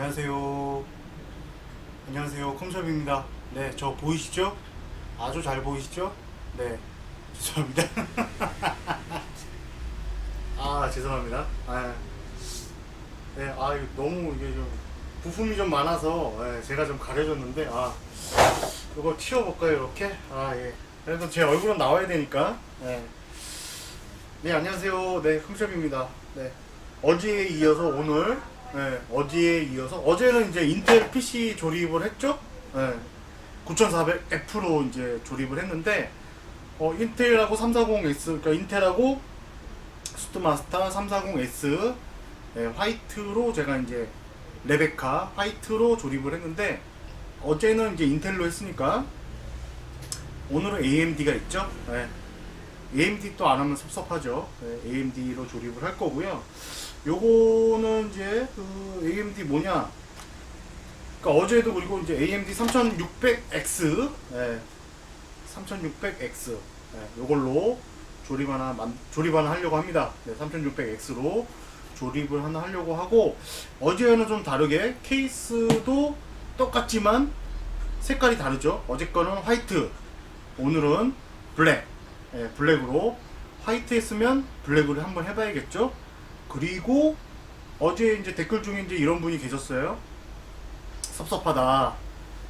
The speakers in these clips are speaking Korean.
안녕하세요. 안녕하세요. 컴샵입니다. 네, 저 보이시죠? 아주 잘 보이시죠? 네, 죄송합니다. 아, 죄송합니다. 아, 네, 아, 이거 너무 이게 좀 부품이 좀 많아서 예, 제가 좀 가려졌는데, 아, 이거 치워볼까요, 이렇게? 아, 예. 그래도 제 얼굴은 나와야 되니까. 네. 네, 안녕하세요. 네, 컴샵입니다. 네. 어제에 이어서 오늘, 네, 어제에 이어서, 어제는 이제 인텔 PC 조립을 했죠? 네. 9400F로 이제 조립을 했는데, 어, 인텔하고 340S, 그러니까 인텔하고 스투마스터 340S 네, 화이트로 제가 이제 레베카 화이트로 조립을 했는데, 어제는 이제 인텔로 했으니까, 오늘은 AMD가 있죠? 네. AMD 또 안 하면 섭섭하죠. 네, AMD로 조립을 할 거고요. 요거는 이제 그 AMD 뭐냐? 그러니까 어제도 그리고 이제 AMD 3600X, 네, 3600X, 네, 요걸로 조립 하나 만, 조립 하나 하려고 합니다. 네, 3600X로 조립을 하나 하려고 하고 어제는 좀 다르게 케이스도 똑같지만 색깔이 다르죠. 어제 거는 화이트, 오늘은 블랙. 예, 블랙으로 화이트 했으면 블랙으로 한번 해봐야겠죠. 그리고 어제 이제 댓글 중에 이제 이런 분이 계셨어요. 섭섭하다.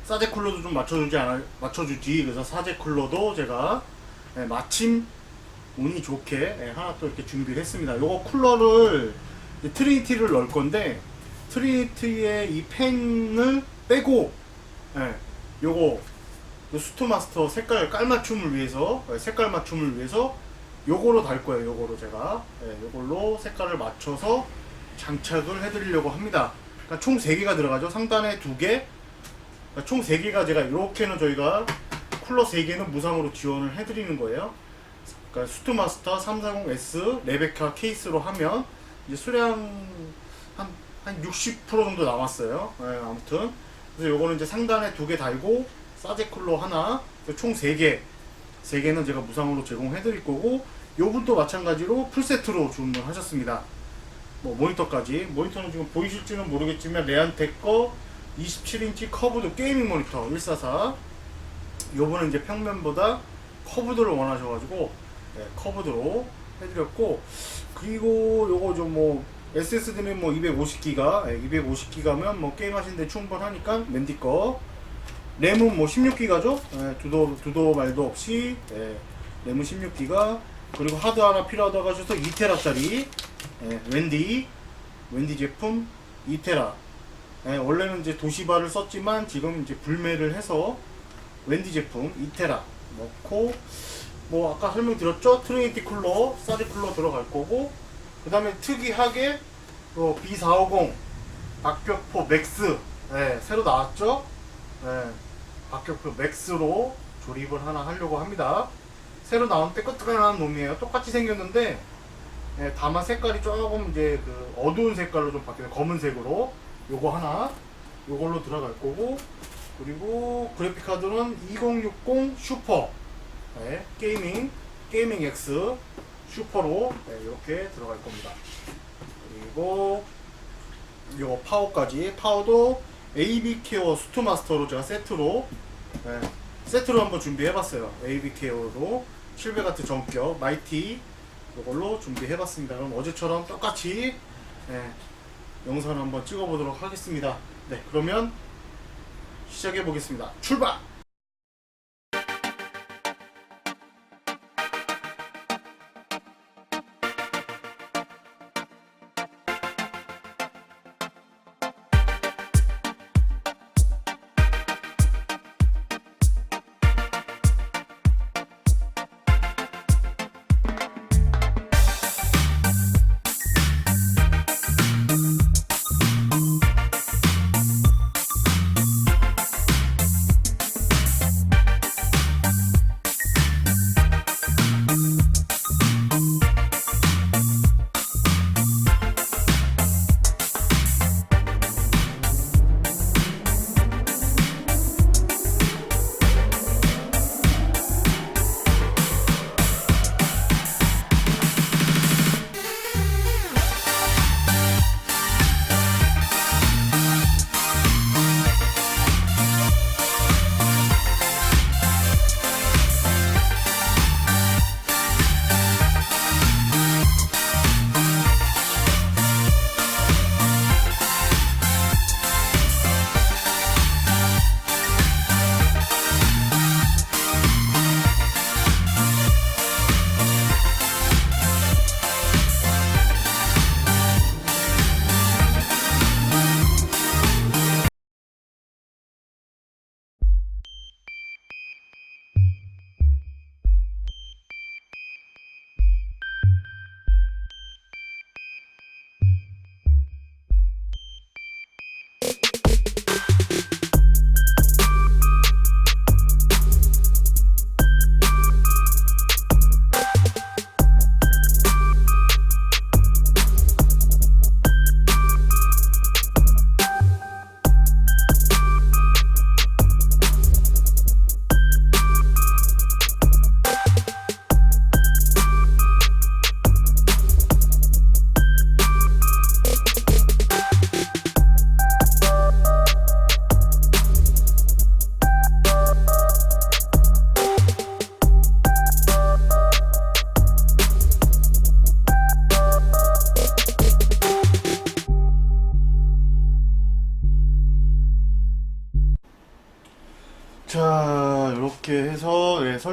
사제 쿨러도 좀 맞춰주지 않아 맞춰주지. 그래서 사제 쿨러도 제가 예, 마침 운이 좋게 예, 하나 또 이렇게 준비를 했습니다. 요거 쿨러를 트리니티를 넣을 건데 트리니티의 이 펜을 빼고 예, 요거 요 스투마스터 색깔 깔맞춤을 위해서 예, 색깔 맞춤을 위해서 요거로 달 거예요. 요거로 제가 예, 요걸로 색깔을 맞춰서 장착을 해드리려고 합니다. 그러니까 총 3개가 들어가죠. 상단에 2개, 그러니까 총 3개가 제가 이렇게는 저희가 쿨러 3개는 무상으로 지원을 해드리는 거예요. 그러니까 스투마스터 340S 레베카 케이스로 하면 이제 수량 한, 한 60% 정도 남았어요. 예, 아무튼 그래서 요거는 이제 상단에 2개 달고 사제 쿨러 하나, 총 3개, 3개는 제가 무상으로 제공해 드릴 거고, 요분도 마찬가지로 풀세트로 주문하셨습니다. 뭐, 모니터까지. 모니터는 지금 보이실지는 모르겠지만, 레안텍 거 27인치 커브드 게이밍 모니터 144. 요번은 이제 평면보다 커브드를 원하셔가지고, 네, 커브드로 해드렸고, 그리고 요거 좀 뭐, SSD는 뭐 250기가, 250기가면 뭐 게임 하시는데 충분하니까, 맨디 거. 램은 뭐 16기가죠? 예, 두도, 두도 말도 없이, 예, 램은 16기가. 그리고 하드 하나 필요하다고 하셔서 2테라짜리, 예, 웬디, 웬디 제품 2테라. 예, 원래는 이제 도시바를 썼지만 지금 이제 불매를 해서 웬디 제품 2테라 넣고, 뭐 아까 설명드렸죠? 트리니티 쿨러, 사리 쿨러 들어갈 거고, 그 다음에 특이하게 또 B450 박격포 맥스, 예, 새로 나왔죠? 예, 박격포 맥스로 조립을 하나 하려고 합니다. 새로 나온 뜨끈뜨끈한 놈이에요. 똑같이 생겼는데 예, 다만 색깔이 조금 이제 그 어두운 색깔로 좀 바뀌는 검은색으로 요거 하나 요걸로 들어갈 거고 그리고 그래픽 카드는 2060 슈퍼 예, 게이밍 게이밍 X 슈퍼로 예, 이렇게 들어갈 겁니다. 그리고 요 파워까지 파워도 AB 케어 스투 마스터로 제가 세트로 예, 세트로 한번 준비해봤어요. AB 케어로 700W 전격 마이티 이걸로 준비해봤습니다. 그럼 어제처럼 똑같이 예, 영상 한번 찍어보도록 하겠습니다. 네, 그러면 시작해 보겠습니다. 출발!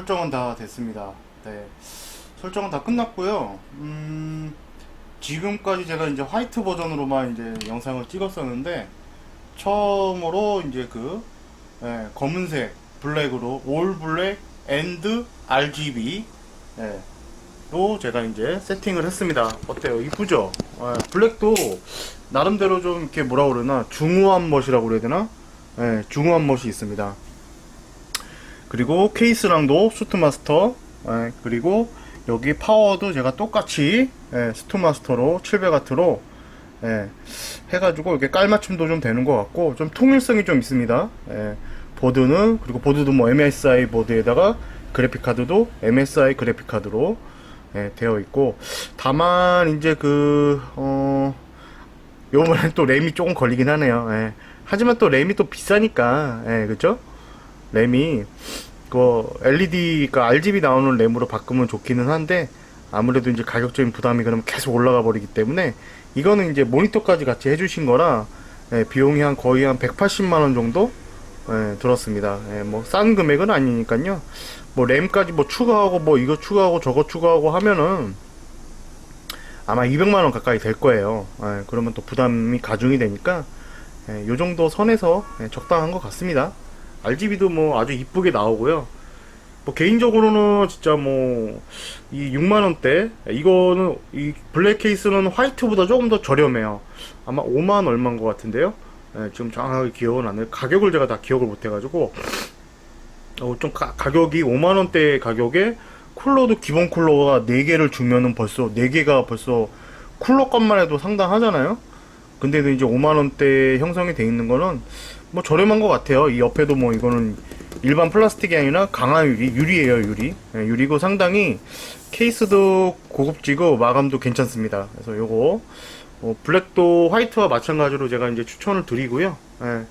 설정은 다 됐습니다. 네. 설정은 다 끝났고요. 음, 지금까지 제가 이제 화이트 버전으로만 이제 영상을 찍었었는데, 처음으로 이제 그, 예, 검은색, 블랙으로, 올 블랙 앤드 RGB, 예, 로 제가 이제 세팅을 했습니다. 어때요? 이쁘죠? 예, 블랙도 나름대로 좀 이렇게 뭐라 그러나, 중후한 멋이라고 그래야 되나? 예, 중후한 멋이 있습니다. 그리고 케이스랑도 수트마스터 예, 그리고 여기 파워도 제가 똑같이 예, 스투마스터로 700W로 예, 해가지고 이렇게 깔맞춤도 좀 되는 것 같고 좀 통일성이 좀 있습니다 예, 보드는 그리고 보드도 뭐 MSI 보드에다가 그래픽카드도 MSI 그래픽카드로 예, 되어 있고 다만 이제 그 어, 요번엔 또 램이 조금 걸리긴 하네요 예. 하지만 또 램이 또 비싸니까 예, 그죠? 램이 그 LED, 그 RGB 나오는 램으로 바꾸면 좋기는 한데 아무래도 이제 가격적인 부담이 그럼 계속 올라가 버리기 때문에 이거는 이제 모니터까지 같이 해주신 거라 예, 비용이 한 거의 한 180만 원 정도 예, 들었습니다. 예, 뭐싼 금액은 아니니까요. 뭐 램까지 뭐 추가하고 뭐 이거 추가하고 저거 추가하고 하면은 아마 200만 원 가까이 될 거예요. 예, 그러면 또 부담이 가중이 되니까 예, 요 정도 선에서 예, 적당한 것 같습니다. RGB도 뭐 아주 이쁘게 나오고요. 뭐 개인적으로는 진짜 뭐 이 6만 원대 이거는 이 블랙 케이스는 화이트보다 조금 더 저렴해요. 아마 5만 얼마인 것 같은데요. 예, 지금 정확하게 기억은 안 나요. 가격을 제가 다 기억을 못 해가지고 어, 좀 가, 가격이 5만 원대 가격에 쿨러도 기본 쿨러가 4개를 주면은 벌써 4개가 벌써 쿨러 값만 해도 상당하잖아요. 근데도 이제 5만 원대 형성이 돼 있는 거는 뭐 저렴한 것 같아요. 이 옆에도 뭐 이거는 일반 플라스틱이 아니라 강화 유리, 유리예요, 유리. 예, 유리고 상당히 케이스도 고급지고 마감도 괜찮습니다. 그래서 요거 어, 블랙도 화이트와 마찬가지로 제가 이제 추천을 드리고요. 예.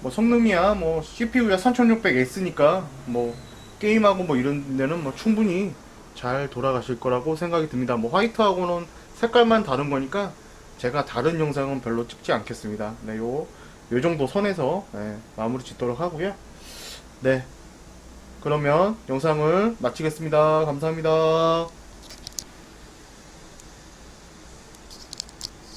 뭐 성능이야 뭐 CPU야 3600X니까 뭐 게임하고 뭐 이런 데는 뭐 충분히 잘 돌아가실 거라고 생각이 듭니다. 뭐 화이트하고는 색깔만 다른 거니까 제가 다른 영상은 별로 찍지 않겠습니다. 네, 요, 요 정도 선에서 네, 마무리 짓도록 하고요. 네. 그러면 영상을 마치겠습니다. 감사합니다.